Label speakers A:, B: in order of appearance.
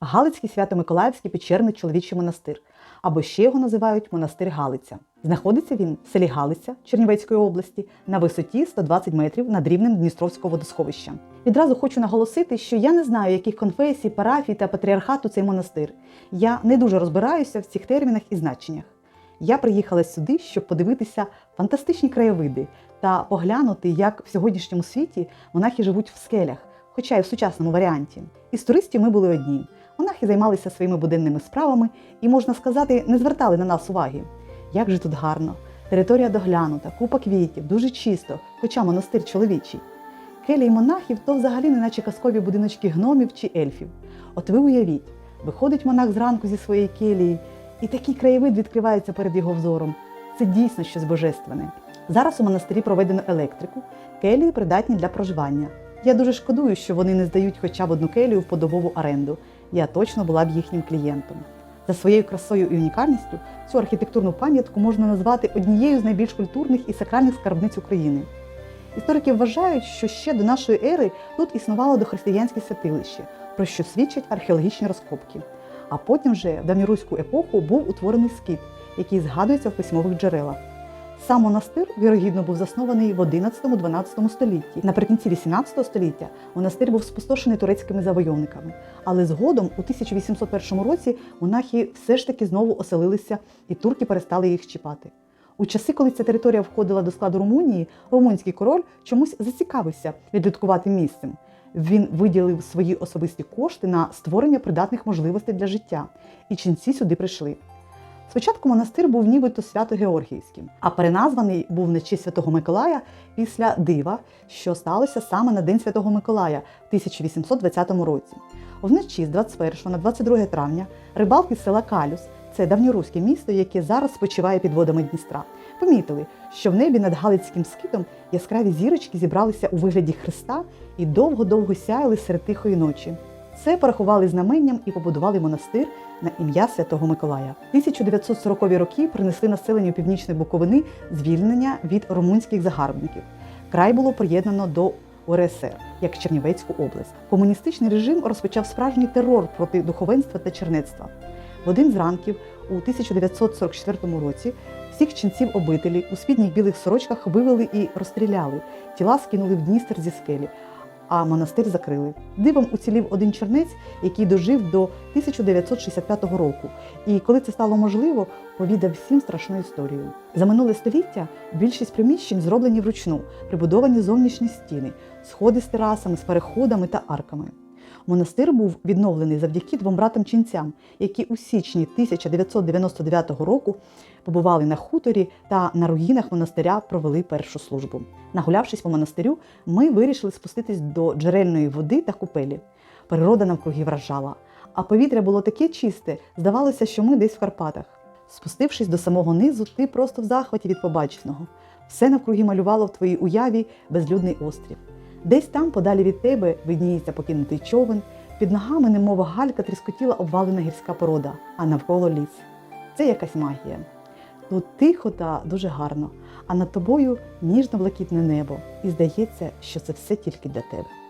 A: Галицький Свято-Миколаївський печерний чоловічий монастир, або ще його називають монастир Галиця. Знаходиться він в селі Галиця Чернівецької області на висоті 120 метрів над рівнем Дністровського водосховища. Відразу хочу наголосити, що я не знаю, яких конфесій, парафій та патріархату цей монастир. Я не дуже розбираюся в цих термінах і значеннях. Я приїхала сюди, щоб подивитися фантастичні краєвиди та поглянути, як в сьогоднішньому світі монахи живуть в скелях, хоча й в сучасному варіанті. Із туристів ми були одні. Монахи займалися своїми буденними справами і, можна сказати, не звертали на нас уваги. Як же тут гарно! Територія доглянута, купа квітів, дуже чисто, хоча монастир чоловічий. Келії монахів то взагалі не наче казкові будиночки гномів чи ельфів. От ви уявіть, виходить монах зранку зі своєї келії, і такий краєвид відкривається перед його взором. Це дійсно щось божественне. Зараз у монастирі проведено електрику, келії придатні для проживання. Я дуже шкодую, що вони не здають хоча б одну келію в подобову оренду. Я точно була б їхнім клієнтом. За своєю красою і унікальністю цю архітектурну пам'ятку можна назвати однією з найбільш культурних і сакральних скарбниць України. Історики вважають, що ще до нашої ери тут існувало дохристиянське святилище, про що свідчать археологічні розкопки. А потім вже в давньоруську епоху був утворений скит, який згадується в письмових джерелах. Сам монастир, вірогідно, був заснований в 11-12 столітті. Наприкінці 18 століття монастир був спустошений турецькими завойовниками. Але згодом, у 1801 році, монахи все ж таки знову оселилися, і турки перестали їх чіпати. У часи, коли ця територія входила до складу Румунії, румунський король чомусь зацікавився відлюдкувати місцем. Він виділив свої особисті кошти на створення придатних можливостей для життя, і ченці сюди прийшли. Спочатку монастир був нібито свято-Георгіївським, а переназваний був на честь Святого Миколая після дива, що сталося саме на День Святого Миколая в 1820 році. Вночі з 21 на 22 травня рибалки села Калюс, це давньоруське місто, яке зараз спочиває під водами Дністра, помітили, що в небі над Галицьким скитом яскраві зірочки зібралися у вигляді Христа і довго-довго сяяли серед тихої ночі. Це порахували знаменням і побудували монастир на ім'я Святого Миколая. 1940-ві роки принесли населенню Північної Буковини звільнення від румунських загарбників. Край було приєднано до УРСР як Чернівецьку область. Комуністичний режим розпочав справжній терор проти духовенства та чернецтва. В один з ранків у 1944 році всіх ченців обителі у спідніх білих сорочках вивели і розстріляли. Тіла скинули в Дністер зі скелі а монастир закрили. Дивом уцілів один чернець, який дожив до 1965 року. І коли це стало можливо, повідав всім страшну історію. За минуле століття більшість приміщень зроблені вручну, прибудовані зовнішні стіни, сходи з терасами, з переходами та арками. Монастир був відновлений завдяки двом братам-ченцям, які у січні 1999 року побували на хуторі та на руїнах монастиря провели першу службу. Нагулявшись по монастирю, ми вирішили спуститись до джерельної води та купелі. Природа навкруги вражала, а повітря було таке чисте, здавалося, що ми десь в Карпатах. Спустившись до самого низу, ти просто в захваті від побаченого. Все навкруги малювало в твоїй уяві безлюдний острів. Десь там, подалі від тебе, видніється покинутий човен, під ногами, немова галька, тріскотіла обвалена гірська порода, а навколо ліс. Це якась магія. Тут тихо та дуже гарно, а над тобою ніжно-блакитне небо, і здається, що це все тільки для тебе.